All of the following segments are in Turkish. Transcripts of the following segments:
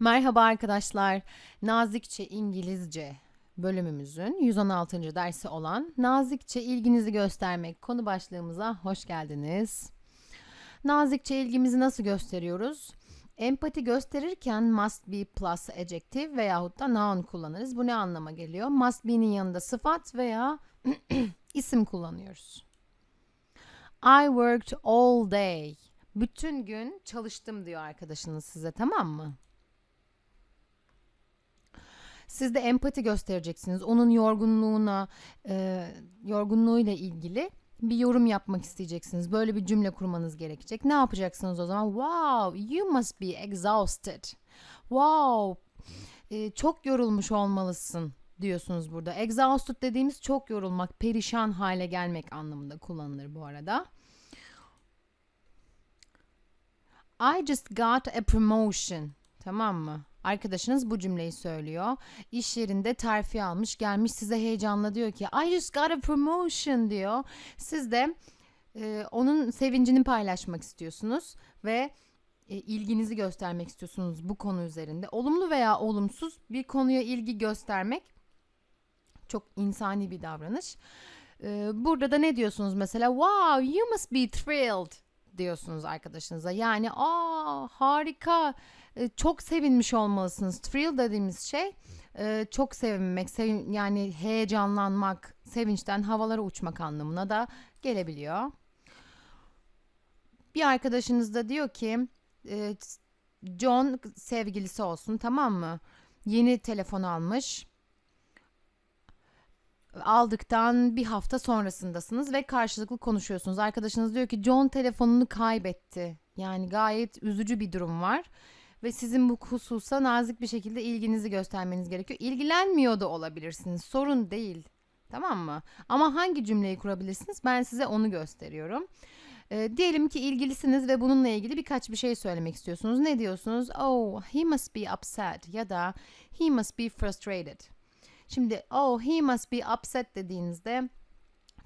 Merhaba arkadaşlar. Nazikçe İngilizce bölümümüzün 116. dersi olan Nazikçe ilginizi göstermek konu başlığımıza hoş geldiniz. Nazikçe ilgimizi nasıl gösteriyoruz? Empati gösterirken must be plus adjective veyahut da noun kullanırız. Bu ne anlama geliyor? Must be'nin yanında sıfat veya isim kullanıyoruz. I worked all day. Bütün gün çalıştım diyor arkadaşınız size tamam mı? Siz de empati göstereceksiniz. Onun yorgunluğuna, e, yorgunluğuyla ilgili bir yorum yapmak isteyeceksiniz. Böyle bir cümle kurmanız gerekecek. Ne yapacaksınız o zaman? Wow, you must be exhausted. Wow, e, çok yorulmuş olmalısın diyorsunuz burada. Exhausted dediğimiz çok yorulmak, perişan hale gelmek anlamında kullanılır bu arada. I just got a promotion. Tamam mı? Arkadaşınız bu cümleyi söylüyor. İş yerinde terfi almış gelmiş size heyecanla diyor ki I just got a promotion diyor. Siz de e, onun sevincini paylaşmak istiyorsunuz ve e, ilginizi göstermek istiyorsunuz bu konu üzerinde. Olumlu veya olumsuz bir konuya ilgi göstermek çok insani bir davranış. E, burada da ne diyorsunuz mesela? Wow, you must be thrilled diyorsunuz arkadaşınıza. Yani aa harika e, çok sevinmiş olmalısınız. Thrill dediğimiz şey e, çok sevinmek, sevin, yani heyecanlanmak, sevinçten havalara uçmak anlamına da gelebiliyor. Bir arkadaşınız da diyor ki e, John sevgilisi olsun tamam mı? Yeni telefon almış aldıktan bir hafta sonrasındasınız ve karşılıklı konuşuyorsunuz. Arkadaşınız diyor ki John telefonunu kaybetti. Yani gayet üzücü bir durum var ve sizin bu hususa nazik bir şekilde ilginizi göstermeniz gerekiyor. İlgilenmiyor da olabilirsiniz. Sorun değil. Tamam mı? Ama hangi cümleyi kurabilirsiniz? Ben size onu gösteriyorum. E, diyelim ki ilgilisiniz ve bununla ilgili birkaç bir şey söylemek istiyorsunuz. Ne diyorsunuz? Oh, he must be upset ya da he must be frustrated. Şimdi oh he must be upset dediğinizde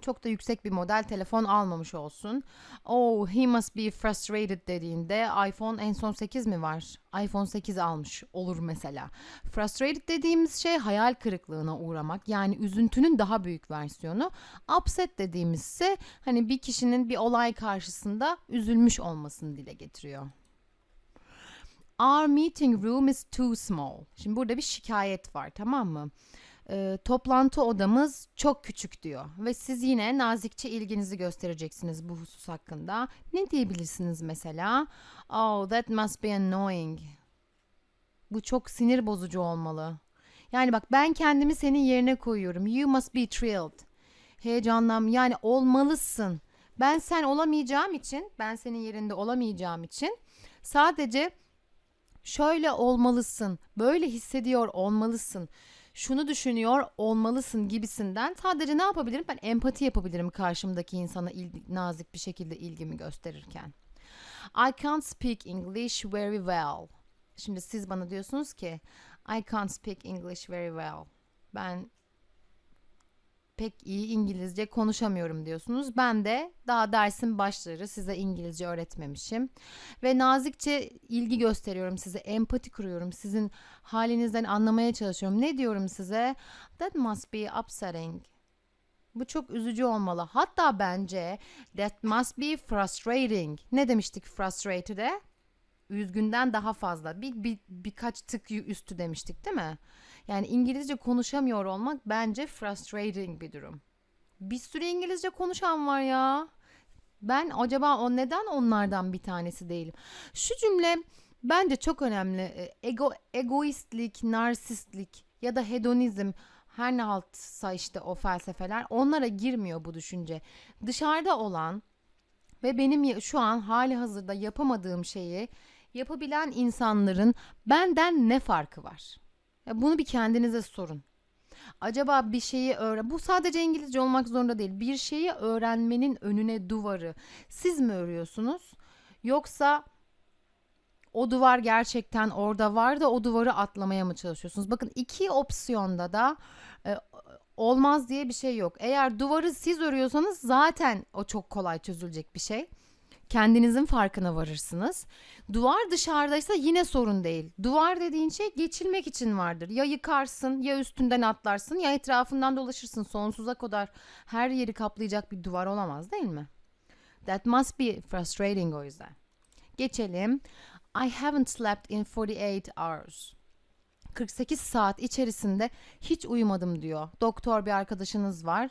çok da yüksek bir model telefon almamış olsun. Oh he must be frustrated dediğinde iPhone en son 8 mi var? iPhone 8 almış olur mesela. Frustrated dediğimiz şey hayal kırıklığına uğramak. Yani üzüntünün daha büyük versiyonu. Upset dediğimiz ise hani bir kişinin bir olay karşısında üzülmüş olmasını dile getiriyor. Our meeting room is too small. Şimdi burada bir şikayet var tamam mı? E, toplantı odamız çok küçük diyor ve siz yine nazikçe ilginizi göstereceksiniz bu husus hakkında. Ne diyebilirsiniz mesela? Oh, that must be annoying. Bu çok sinir bozucu olmalı. Yani bak ben kendimi senin yerine koyuyorum. You must be thrilled. Heyecanlan yani olmalısın. Ben sen olamayacağım için, ben senin yerinde olamayacağım için sadece şöyle olmalısın, böyle hissediyor olmalısın şunu düşünüyor olmalısın gibisinden sadece ne yapabilirim? Ben empati yapabilirim karşımdaki insana il- nazik bir şekilde ilgimi gösterirken. I can't speak English very well. Şimdi siz bana diyorsunuz ki I can't speak English very well. Ben pek iyi İngilizce konuşamıyorum diyorsunuz. Ben de daha dersin başları size İngilizce öğretmemişim. Ve nazikçe ilgi gösteriyorum size, empati kuruyorum. Sizin halinizden anlamaya çalışıyorum. Ne diyorum size? That must be upsetting. Bu çok üzücü olmalı. Hatta bence that must be frustrating. Ne demiştik frustrated'e? Üzgünden daha fazla. Bir, bir birkaç tık üstü demiştik değil mi? Yani İngilizce konuşamıyor olmak bence frustrating bir durum. Bir sürü İngilizce konuşan var ya. Ben acaba o neden onlardan bir tanesi değilim? Şu cümle bence çok önemli. E, ego, egoistlik, narsistlik ya da hedonizm her ne haltsa işte o felsefeler onlara girmiyor bu düşünce. Dışarıda olan ve benim şu an hali hazırda yapamadığım şeyi yapabilen insanların benden ne farkı var? Ya bunu bir kendinize sorun. Acaba bir şeyi öğren... Bu sadece İngilizce olmak zorunda değil. Bir şeyi öğrenmenin önüne duvarı siz mi örüyorsunuz? Yoksa o duvar gerçekten orada var da o duvarı atlamaya mı çalışıyorsunuz? Bakın iki opsiyonda da e, olmaz diye bir şey yok. Eğer duvarı siz örüyorsanız zaten o çok kolay çözülecek bir şey. Kendinizin farkına varırsınız. Duvar dışarıdaysa yine sorun değil. Duvar dediğin şey geçilmek için vardır. Ya yıkarsın, ya üstünden atlarsın, ya etrafından dolaşırsın sonsuza kadar her yeri kaplayacak bir duvar olamaz değil mi? That must be frustrating o yüzden. Geçelim. I haven't slept in 48 hours. 48 saat içerisinde hiç uyumadım diyor. Doktor bir arkadaşınız var.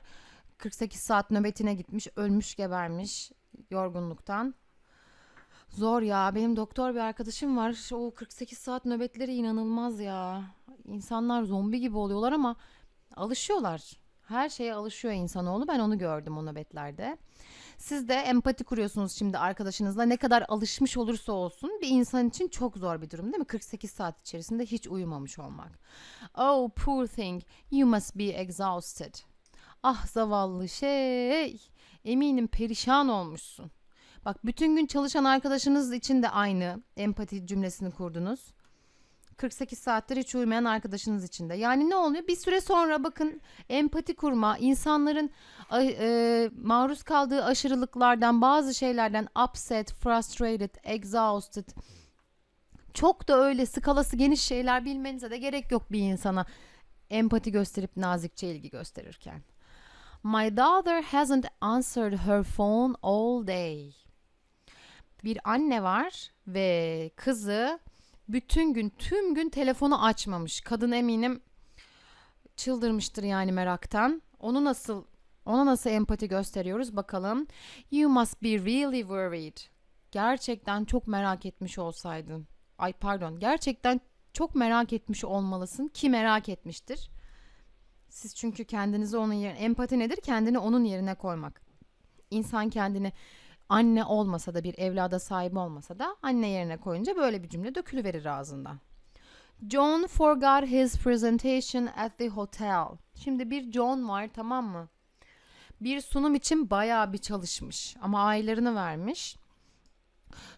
48 saat nöbetine gitmiş, ölmüş, gebermiş yorgunluktan. Zor ya. Benim doktor bir arkadaşım var. O 48 saat nöbetleri inanılmaz ya. İnsanlar zombi gibi oluyorlar ama alışıyorlar. Her şeye alışıyor insanoğlu. Ben onu gördüm o nöbetlerde. Siz de empati kuruyorsunuz şimdi arkadaşınızla. Ne kadar alışmış olursa olsun bir insan için çok zor bir durum değil mi? 48 saat içerisinde hiç uyumamış olmak. Oh poor thing, you must be exhausted. Ah zavallı şey. Eminim perişan olmuşsun. Bak bütün gün çalışan arkadaşınız için de aynı empati cümlesini kurdunuz. 48 saattir hiç uyumayan arkadaşınız için de. Yani ne oluyor? Bir süre sonra bakın empati kurma, insanların e, maruz kaldığı aşırılıklardan, bazı şeylerden upset, frustrated, exhausted çok da öyle skalası geniş şeyler bilmenize de gerek yok bir insana empati gösterip nazikçe ilgi gösterirken. My daughter hasn't answered her phone all day. Bir anne var ve kızı bütün gün tüm gün telefonu açmamış. Kadın eminim çıldırmıştır yani meraktan. Onu nasıl ona nasıl empati gösteriyoruz bakalım. You must be really worried. Gerçekten çok merak etmiş olsaydın. Ay pardon. Gerçekten çok merak etmiş olmalısın ki merak etmiştir. Siz çünkü kendinizi onun yerine empati nedir? Kendini onun yerine koymak. İnsan kendini anne olmasa da bir evlada sahip olmasa da anne yerine koyunca böyle bir cümle dökülüverir ağzından. John forgot his presentation at the hotel. Şimdi bir John var tamam mı? Bir sunum için bayağı bir çalışmış ama aylarını vermiş.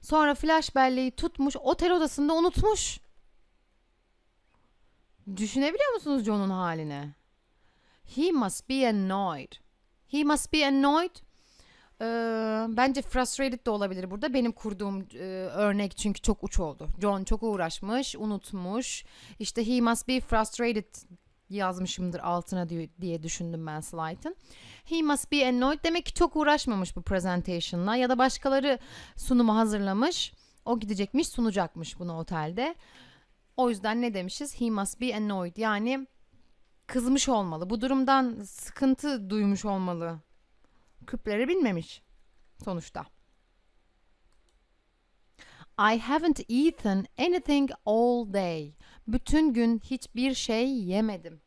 Sonra flash belleği tutmuş otel odasında unutmuş. Düşünebiliyor musunuz John'un halini? He must be annoyed. He must be annoyed. Ee, bence frustrated de olabilir burada. Benim kurduğum e, örnek çünkü çok uç oldu. John çok uğraşmış, unutmuş. İşte he must be frustrated yazmışımdır altına diye, düşündüm ben slide'ın. He must be annoyed demek ki çok uğraşmamış bu presentation'la ya da başkaları sunumu hazırlamış. O gidecekmiş, sunacakmış bunu otelde. O yüzden ne demişiz? He must be annoyed. Yani kızmış olmalı. Bu durumdan sıkıntı duymuş olmalı. Küpleri bilmemiş sonuçta. I haven't eaten anything all day. Bütün gün hiçbir şey yemedim.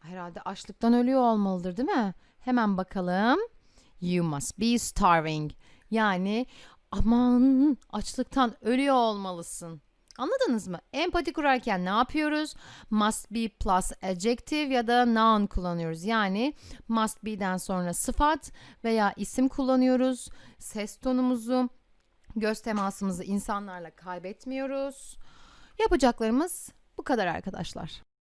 Herhalde açlıktan ölüyor olmalıdır değil mi? Hemen bakalım. You must be starving. Yani aman açlıktan ölüyor olmalısın. Anladınız mı? Empati kurarken ne yapıyoruz? Must be plus adjective ya da noun kullanıyoruz. Yani must be'den sonra sıfat veya isim kullanıyoruz. Ses tonumuzu, göz temasımızı insanlarla kaybetmiyoruz. Yapacaklarımız bu kadar arkadaşlar.